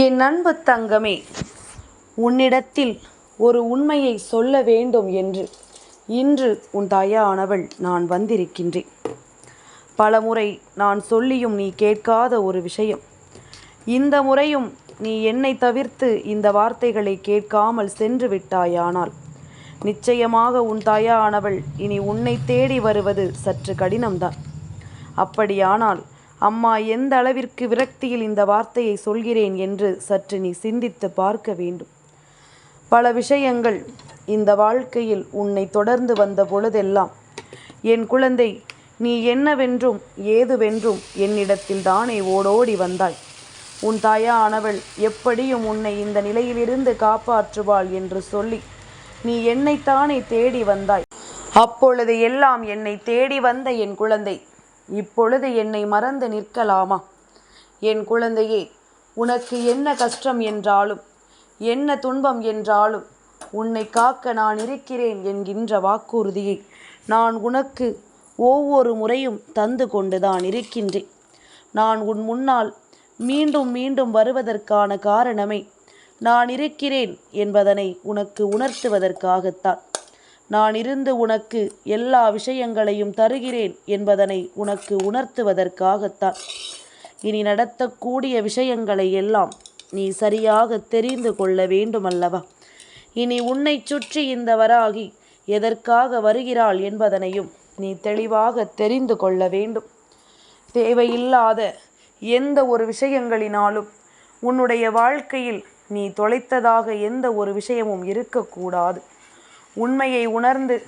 என் அன்பு தங்கமே உன்னிடத்தில் ஒரு உண்மையை சொல்ல வேண்டும் என்று இன்று உன் தாயானவள் நான் வந்திருக்கின்றேன். பலமுறை நான் சொல்லியும் நீ கேட்காத ஒரு விஷயம். இந்த முறையும் நீ என்னை தவிர்த்து இந்த வார்த்தைகளை கேட்காமல் சென்று விட்டாயானால் நிச்சயமாக உன் தாயானவள் இனி உன்னை தேடி வருவது சற்று கடினம்தான். அப்படியானால் அம்மா எந்த அளவிற்கு விரக்தியில் இந்த வார்த்தையை சொல்கிறேன் என்று சற்று நீ சிந்தித்து பார்க்க வேண்டும். பல விஷயங்கள் இந்த வாழ்க்கையில் உன்னை தொடர்ந்து வந்த பொழுதெல்லாம் என் குழந்தை நீ என்னவென்றும் ஏதுவென்றும் என்னிடத்தில் தானே ஓடோடி வந்தாய். உன் தாயானவள் எப்படியும் உன்னை இந்த நிலையிலிருந்து காப்பாற்றுவாள் என்று சொல்லி நீ என்னைத்தானே தேடி வந்தாய். அப்பொழுது எல்லாம் என்னை தேடி வந்த என் குழந்தை இப்பொழுது என்னை மறந்து நிற்கலாமா? என் குழந்தையே உனக்கு என்ன கஷ்டம் என்றாலும் என்ன துன்பம் என்றாலும் உன்னை காக்க நான் இருக்கிறேன் என்கின்ற வாக்குறுதியை நான் உனக்கு ஒவ்வொரு முறையும் தந்து கொண்டுதான் இருக்கின்றேன். நான் உன் முன்னால் மீண்டும் மீண்டும் வருவதற்கான காரணமே நான் இருக்கிறேன் என்பதனை உனக்கு உணர்த்துவதற்காகத்தான். நான் இருந்து உனக்கு எல்லா விஷயங்களையும் தருகிறேன் என்பதனை உனக்கு உணர்த்துவதற்காகத்தான். இனி நடத்தக்கூடிய விஷயங்களை எல்லாம் நீ சரியாக தெரிந்து கொள்ள வேண்டுமல்லவா? இனி உன்னை சுற்றி இந்த வராகி எதற்காக வருகிறாள் என்பதனையும் நீ தெளிவாக தெரிந்து கொள்ள வேண்டும். தேவையில்லாத எந்த ஒரு விஷயங்களினாலும் உன்னுடைய வாழ்க்கையில் நீ தொலைத்ததாக எந்த ஒரு விஷயமும் இருக்கக்கூடாது. உண்மையை உணர்ந்து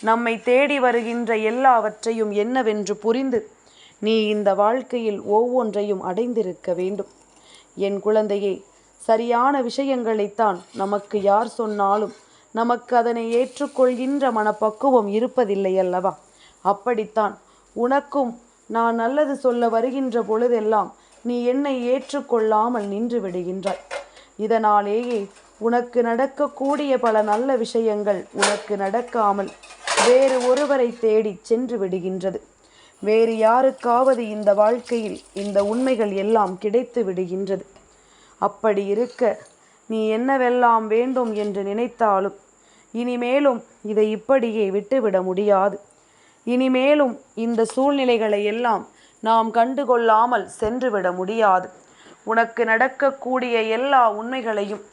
நம்மை தேடி வருகின்ற எல்லாவற்றையும் என்னவென்று புரிந்து நீ இந்த வாழ்க்கையில் ஒவ்வொன்றையும் அடைந்திருக்க வேண்டும். என் குழந்தையே சரியான விஷயங்களைத்தான் நமக்கு யார் சொன்னாலும் நமக்கு அதனை ஏற்றுக்கொள்கின்ற மனப்பக்குவம் இருப்பதில்லை அல்லவா? அப்படித்தான் உனக்கும் நான் நல்லது சொல்ல வருகின்ற பொழுதெல்லாம் நீ என்னை ஏற்றுக்கொள்ளாமல் நின்று விடுகின்றாய். இதனாலேயே உனக்கு நடக்கக்கூடிய பல நல்ல விஷயங்கள் உனக்கு நடக்காமல் வேறு ஒருவரை தேடி சென்று விடுகின்றது. வேறு யாருக்காவது இந்த வாழ்க்கையில் இந்த உண்மைகள் எல்லாம் கிடைத்து விடுகின்றது. அப்படி இருக்க நீ என்னவெல்லாம் வேண்டும் என்று நினைத்தாலும் இனிமேலும் இதை இப்படியே விட்டுவிட முடியாது. இனிமேலும் இந்த சூழ்நிலைகளை எல்லாம் நாம் கண்டுகொள்ளாமல் சென்றுவிட முடியாது. உனக்கு நடக்கக்கூடிய எல்லா உண்மைகளையும்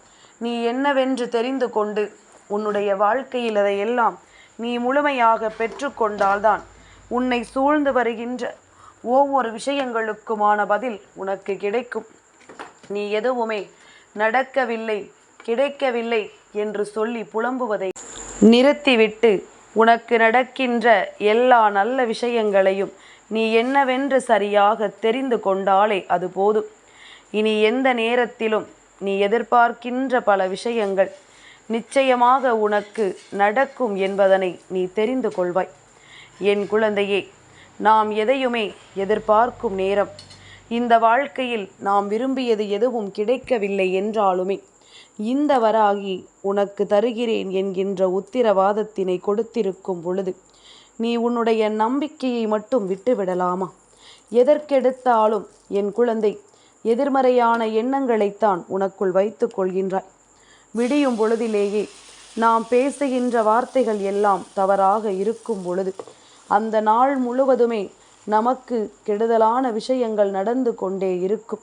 நீ என்னவென்று தெரிந்து கொண்டு உன்னுடைய வாழ்க்கையில் அதையெல்லாம் நீ முழுமையாக பெற்றுக்கொண்டால்தான் உன்னை சூழ்ந்து வருகின்ற ஒவ்வொரு விஷயங்களுக்குமான பதில் உனக்கு கிடைக்கும். நீ எதுவுமே நடக்கவில்லை கிடைக்கவில்லை என்று சொல்லி புலம்புவதை நிறுத்திவிட்டு உனக்கு நடக்கின்ற எல்லா நல்ல விஷயங்களையும் நீ என்னவென்று சரியாக தெரிந்து கொண்டாலே அது போதும். இனி எந்த நேரத்திலும் நீ எதிர்பார்க்கின்ற பல விஷயங்கள் நிச்சயமாக உனக்கு நடக்கும் என்பதனை நீ தெரிந்து கொள்வாய். என் குழந்தையே நாம் எதையுமே எதிர்பார்க்கும் நேரம். இந்த வாழ்க்கையில் நாம் விரும்பியது எதுவும் கிடைக்கவில்லை என்றாலுமே இந்த வராகி உனக்கு தருகிறேன் என்கின்ற உத்திரவாதத்தினை கொடுத்திருக்கும் பொழுது நீ உன்னுடைய நம்பிக்கையை மட்டும் விட்டுவிடலாமா? எதற்கெடுத்தாலும் என் குழந்தை எதிர்மறையான எண்ணங்களைத்தான் உனக்குள் வைத்து கொள்கின்றாய். விடியும் பொழுதிலேயே நாம் பேசுகின்ற வார்த்தைகள் எல்லாம் தவறாக இருக்கும் பொழுது அந்த நாள் முழுவதுமே நமக்கு கெடுதலான விஷயங்கள் நடந்து கொண்டே இருக்கும்.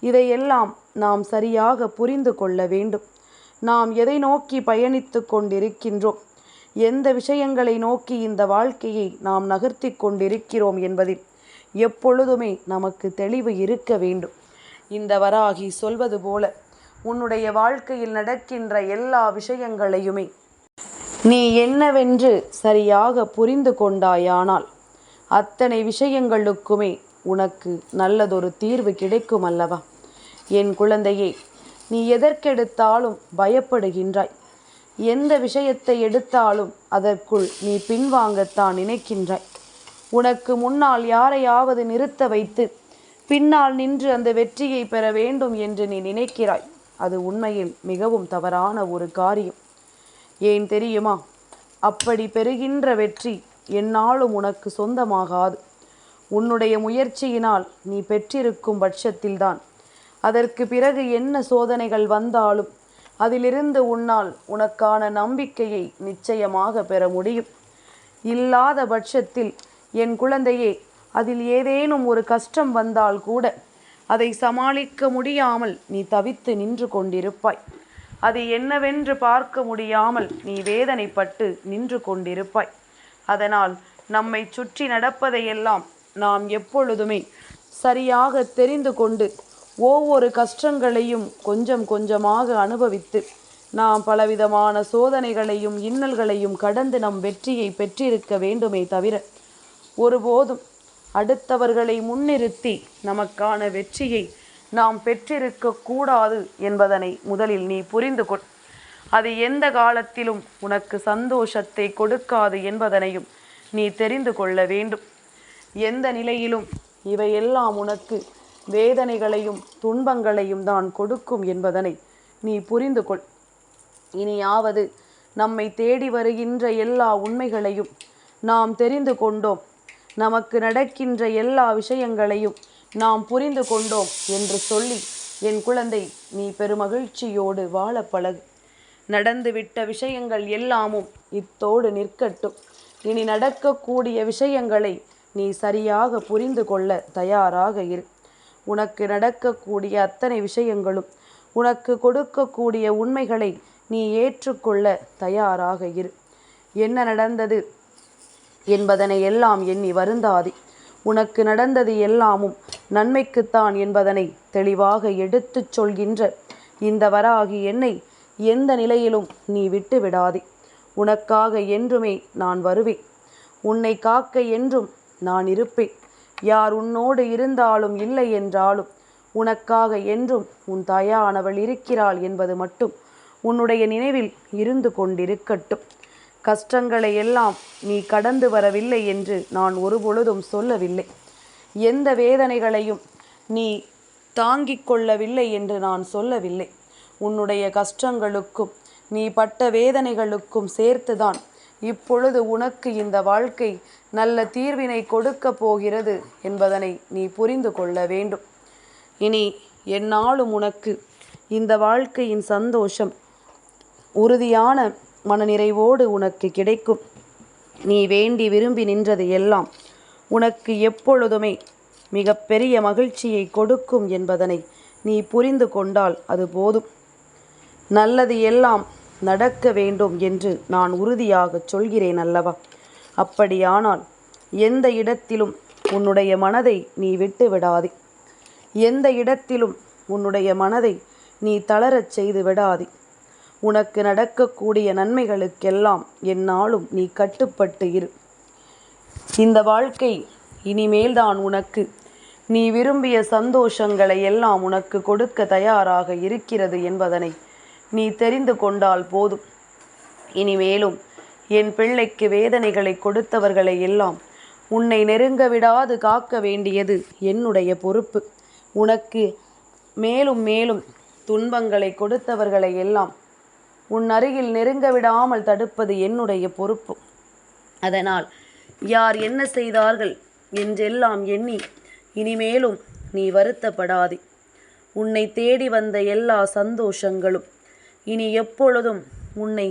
இதையெல்லாம் நாம் சரியாக புரிந்து கொள்ள வேண்டும். நாம் எதை நோக்கி பயணித்து கொண்டிருக்கின்றோம்? எந்த விஷயங்களை நோக்கி இந்த வாழ்க்கையை நாம் நகர்த்தி கொண்டிருக்கிறோம் என்பதில் எப்பொழுதுமே நமக்கு தெளிவு இருக்க வேண்டும். இந்த வராகி சொல்வது போல உன்னுடைய வாழ்க்கையில் நடக்கின்ற எல்லா விஷயங்களையுமே நீ என்னவென்று சரியாக புரிந்து கொண்டாயானால் அத்தனை விஷயங்களுக்குமே உனக்கு நல்லதொரு தீர்வு கிடைக்கும் அல்லவா என் குழந்தையே நீ எதற்கெடுத்தாலும் பயப்படுகின்றாய். எந்த விஷயத்தை எடுத்தாலும் அதற்குள் நீ பின்வாங்கத்தான் நினைக்கின்றாய். உனக்கு முன்னால் யாரையாவது நிறுத்த வைத்து பின்னால் நின்று அந்த வெற்றியை பெற வேண்டும் என்று நீ நினைக்கிறாய். அது உண்மையில் மிகவும் தவறான ஒரு காரியம். ஏன் தெரியுமா? அப்படி பெறுகின்ற வெற்றி என்னாலும் உனக்கு சொந்தமாகாது. உன்னுடைய முயற்சியினால் நீ பெற்றிருக்கும் பட்சத்தில்தான். அதற்கு பிறகு என்ன சோதனைகள் வந்தாலும் அதிலிருந்து உன்னால் உனக்கான நம்பிக்கையை நிச்சயமாக பெற முடியும். இல்லாத பட்சத்தில் என் குழந்தையே அதில் ஏதேனும் ஒரு கஷ்டம் வந்தால் கூட அதை சமாளிக்க முடியாமல் நீ தவித்து நின்று கொண்டிருப்பாய். அது என்னவென்று பார்க்க முடியாமல் நீ வேதனைப்பட்டு நின்று கொண்டிருப்பாய். அதனால் நம்மை சுற்றி நடப்பதையெல்லாம் நாம் எப்பொழுதுமே சரியாக தெரிந்து கொண்டு ஒவ்வொரு கஷ்டங்களையும் கொஞ்சம் கொஞ்சமாக அனுபவித்து நாம் பலவிதமான சோதனைகளையும் இன்னல்களையும் கடந்து நம் வெற்றியை பெற்றிருக்க வேண்டுமே தவிர ஒருபோதும் அடுத்தவர்களை முன்னிறுத்தி நமக்கான வெற்றியை நாம் பெற்றிருக்க கூடாது என்பதனை முதலில் நீ புரிந்து கொள். அது எந்த காலத்திலும் உனக்கு சந்தோஷத்தை கொடுக்காது என்பதனையும் நீ தெரிந்து கொள்ள வேண்டும். எந்த நிலையிலும் இவையெல்லாம் உனக்கு வேதனைகளையும் துன்பங்களையும் தான் கொடுக்கும் என்பதனை நீ புரிந்து கொள். இனியாவது நம்மை தேடி வருகின்ற எல்லா உண்மைகளையும் நாம் தெரிந்து கொண்டோம். நமக்கு நடக்கின்ற எல்லா விஷயங்களையும் நாம் புரிந்து கொண்டோம் என்று சொல்லி என் குழந்தை நீ பெருமகிழ்ச்சியோடு வாழ பழகு. நடந்துவிட்ட விஷயங்கள் எல்லாமும் இத்தோடு நிற்கட்டும். இனி நடக்கக்கூடிய விஷயங்களை நீ சரியாக புரிந்து கொள்ள தயாராக இரு. உனக்கு நடக்கக்கூடிய அத்தனை விஷயங்களும் உனக்கு கொடுக்கக்கூடிய உண்மைகளை நீ ஏற்றுக்கொள்ள தயாராக இரு. என்ன நடந்தது? என்பதனை எல்லாம் எண்ணி வருந்தாதே. உனக்கு நடந்தது எல்லாமும் நன்மைக்குத்தான் என்பதனை தெளிவாக எடுத்துச் சொல்கின்ற இந்த வராகி என்னை எந்த நிலையிலும் நீ விட்டு விடாதே உனக்காக என்றுமே நான் வருவேன். உன்னை காக்க என்றும் நான் இருப்பேன். யார் உன்னோடு இருந்தாலும் இல்லை என்றாலும் உனக்காக என்றும் உன் தாயானவள் இருக்கிறாள் என்பது மட்டும் உன்னுடைய நினைவில் இருந்து கொண்டிருக்கட்டும். கஷ்டங்களை எல்லாம் நீ கடந்து வரவில்லை என்று நான் ஒருபொழுதும் சொல்லவில்லை. எந்த வேதனைகளையும் நீ தாங்கிக் கொள்ளவில்லை என்று நான் சொல்லவில்லை. உன்னுடைய கஷ்டங்களுக்கும் நீ பட்ட வேதனைகளுக்கும் சேர்த்துதான் இப்பொழுது உனக்கு இந்த வாழ்க்கை நல்ல தீர்வினை கொடுக்க போகிறது என்பதனை நீ புரிந்து கொள்ள வேண்டும். இனி என்னாலும் உனக்கு இந்த வாழ்க்கையின் சந்தோஷம் உறுதியான மனநிறைவோடு உனக்கு கிடைக்கும். நீ வேண்டி விரும்பி நின்றது எல்லாம் உனக்கு எப்பொழுதுமே மிகப்பெரிய மகிழ்ச்சியை கொடுக்கும் என்பதனை நீ புரிந்து கொண்டால் அது போதும். நல்லது எல்லாம் நடக்க வேண்டும் என்று நான் உறுதியாக சொல்கிறேன் அல்லவா? அப்படியானால் எந்த இடத்திலும் உன்னுடைய மனதை நீ விட்டு விடாதே. எந்த இடத்திலும் உன்னுடைய மனதை நீ தளரச் செய்து விடாதே. உனக்கு நடக்கக்கூடிய நன்மைகளுக்கெல்லாம் என்னாலும் நீ கட்டுப்பட்டு இரு. இந்த வாழ்க்கை இனிமேல்தான் உனக்கு. நீ விரும்பிய சந்தோஷங்களை எல்லாம் உனக்கு கொடுக்க தயாராக இருக்கிறது என்பதனை நீ தெரிந்து கொண்டால் போதும். இனிமேலும் என் பிள்ளைக்கு வேதனைகளை கொடுத்தவர்களை எல்லாம் உன்னை நெருங்க விடாது காக்க வேண்டியது என்னுடைய பொறுப்பு. உனக்கு மேலும் மேலும் துன்பங்களை கொடுத்தவர்களை எல்லாம் உன் அருகில் நெருங்க விடாமல் தடுப்பது என்னுடைய பொறுப்பு. அதனால் யார் என்ன செய்தார்கள் என்றெல்லாம் எண்ணி இனிமேலும் நீ வருத்தப்படாதே. உன்னை தேடி வந்த எல்லா சந்தோஷங்களும் இனி எப்பொழுதும் உன்னை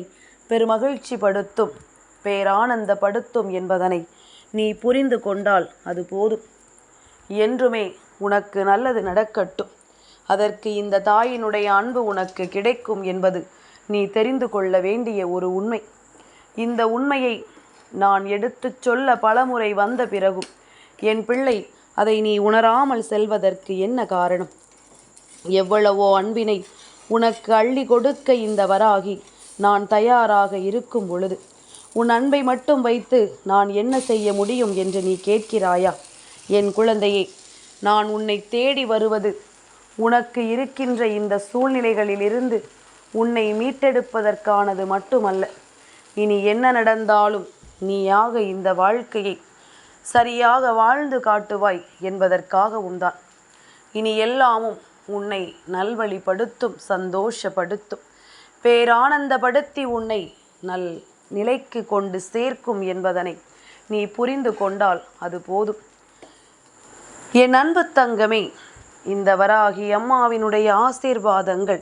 பெருமகிழ்ச்சி படுத்தும் பேரானந்தப்படுத்தும் என்பதனை நீ புரிந்து கொண்டால் அது போதும். என்றுமே உனக்கு நல்லது நடக்கட்டும். அதற்கு இந்த தாயினுடைய அன்பு உனக்கு கிடைக்கும் என்பது நீ தெரிந்து கொள்ள வேண்டிய ஒரு உண்மை. இந்த உண்மையை நான் எடுத்துச் சொல்ல பலமுறை வந்த பிறகும் என் பிள்ளை அதை நீ உணராமல் செல்வதற்கு என்ன காரணம்? எவ்வளவோ அன்பினை உனக்கு அள்ளி கொடுக்க இந்த வராகி நான் தயாராக இருக்கும் பொழுது உன் அன்பை மட்டும் வைத்து நான் என்ன செய்ய முடியும் என்று நீ கேட்கிறாயா? என் குழந்தையே நான் உன்னை தேடி வருவது உனக்கு இருக்கின்ற இந்த சூழ்நிலைகளிலிருந்து உன்னை மீட்டெடுப்பதற்கானது மட்டுமல்ல. இனி என்ன நடந்தாலும் நீயாக இந்த வாழ்க்கையை சரியாக வாழ்ந்து காட்டுவாய் என்பதற்காக தான். இனி எல்லாமும் உன்னை நல்வழிப்படுத்தும் சந்தோஷப்படுத்தும். பேரானந்தப்படுத்தி உன்னை நல் நிலைக்கு கொண்டு சேர்க்கும் என்பதனை நீ புரிந்து கொண்டால் அது போதும். என் அன்பு தங்கமே இந்த வராகி அம்மாவினுடைய ஆசீர்வாதங்கள்